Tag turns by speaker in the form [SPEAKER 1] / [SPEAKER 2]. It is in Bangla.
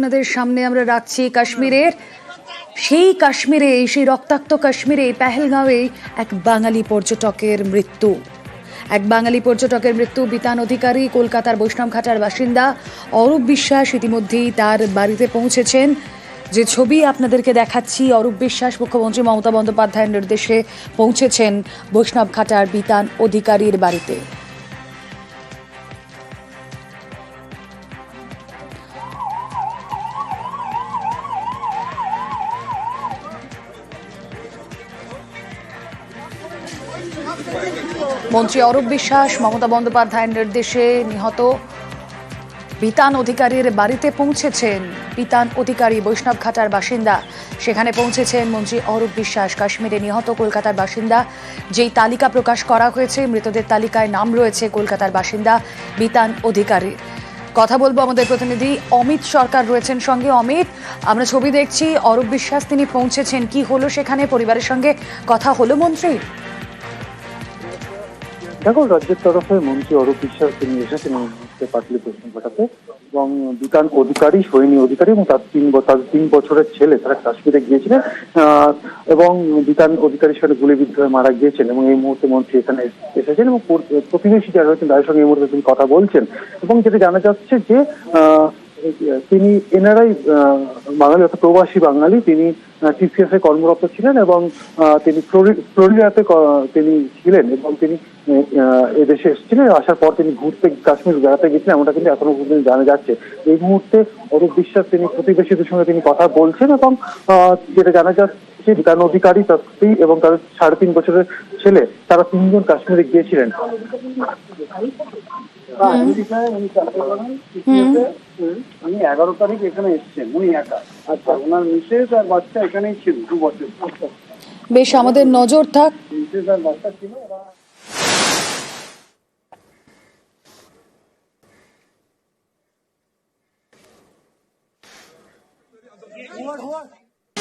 [SPEAKER 1] আপনাদের সামনে আমরা রাখছি কাশ্মীরের, সেই কাশ্মীরে, সেই রক্তাক্ত কাশ্মীরে, পেহেলগাঁওয়ে এক বাঙালি পর্যটকের মৃত্যু। এক বাঙালি পর্যটকের মৃত্যু, বিতান অধিকারী, কলকাতার বৈষ্ণবঘাটার বাসিন্দা অরূপ বিশ্বাস ইতিমধ্যেই তার বাড়িতে পৌঁছেছেন। যে ছবি আপনাদেরকে দেখাচ্ছি, অরূপ বিশ্বাস মুখ্যমন্ত্রী মমতা বন্দ্যোপাধ্যায়ের নির্দেশে পৌঁছেছেন বৈষ্ণবঘাটার বিতান অধিকারীর বাড়িতে। মন্ত্রী অরূপ বিশ্বাস, মমতা বন্দ্যোপাধ্যায়ের নির্দেশে নিহত বিতান অধিকারীর বাড়িতে পৌঁছেছেন বিতান অধিকারী বৈষ্ণবঘাটার বাসিন্দা। সেখানে পৌঁছেছেন মন্ত্রী অরূপ বিশ্বাস। কাশ্মীরে নিহত কলকাতার বাসিন্দা, যেই তালিকা প্রকাশ করা হয়েছে, মৃতদের তালিকায় নাম রয়েছে কলকাতার বাসিন্দা বিতান অধিকারীর কথা বলব আমাদের প্রতিনিধি অমিত সরকার রয়েছেন সঙ্গে। অমিত, আমরা ছবি দেখছি, অরূপ বিশ্বাস তিনি পৌঁছেছেন। কি হলো সেখানে? পরিবারের সঙ্গে কথা হলো মন্ত্রীর?
[SPEAKER 2] দেখো, রাজ্যের তরফে মন্ত্রী অরূপ বিশ্বাস তিনি এসেছেন মুহূর্তে পাটলিপুত্র ঘাটাতে, এবং বিতান অধিকারী, সৈনী অধিকারী এবং তার তিন তার তিন বছরের ছেলে, তারা কাশ্মীরে গিয়েছিলেন এবং বিতান অধিকারীর সাথে গুলিবিদ্ধ হয়ে মারা গিয়েছেন, এবং এই মুহূর্তে মন্ত্রী এখানে এসেছেন, এবং প্রতিবেশী যারা রয়েছেন, তাদের সঙ্গে এই মুহূর্তে তিনি কথা বলছেন, এবং যেটা জানা যাচ্ছে যে তিনি এনারাই বাঙালি অর্থাৎ প্রবাসী বাঙালি, তিনি টিসিএস এ কর্মরত ছিলেন এবং তিনি ফ্লোরি- ফ্লোরিডাতে তিনি ছিলেন এবং তিনি এদেশে এসেছিলেন আসার পর তিনি ঘুরতে কাশ্মীর বেড়াতে গেছিলেন এমনটা কিন্তু এখনও পর্যন্ত জানা যাচ্ছে। এই মুহূর্তে অরূপ বিশ্বাস তিনি প্রতিবেশীদের সঙ্গে তিনি কথা বলছেন এবং যেটা জানা যাচ্ছে বিধান অধিকারী তার স্ত্রী এবং তার সাড়ে তিন বছরের ছেলে তারা তিনজন কাশ্মীরে গিয়েছিলেন।
[SPEAKER 3] উনি এগারো তারিখ এখানে এসছেন উনি একা। আচ্ছা। ওনার মিসেস আর বাচ্চা এখানেই ছিল দু বছর।
[SPEAKER 1] বেশ আমাদের নজর থাক।
[SPEAKER 3] মিসেস আর বাচ্চা ছিল ওরা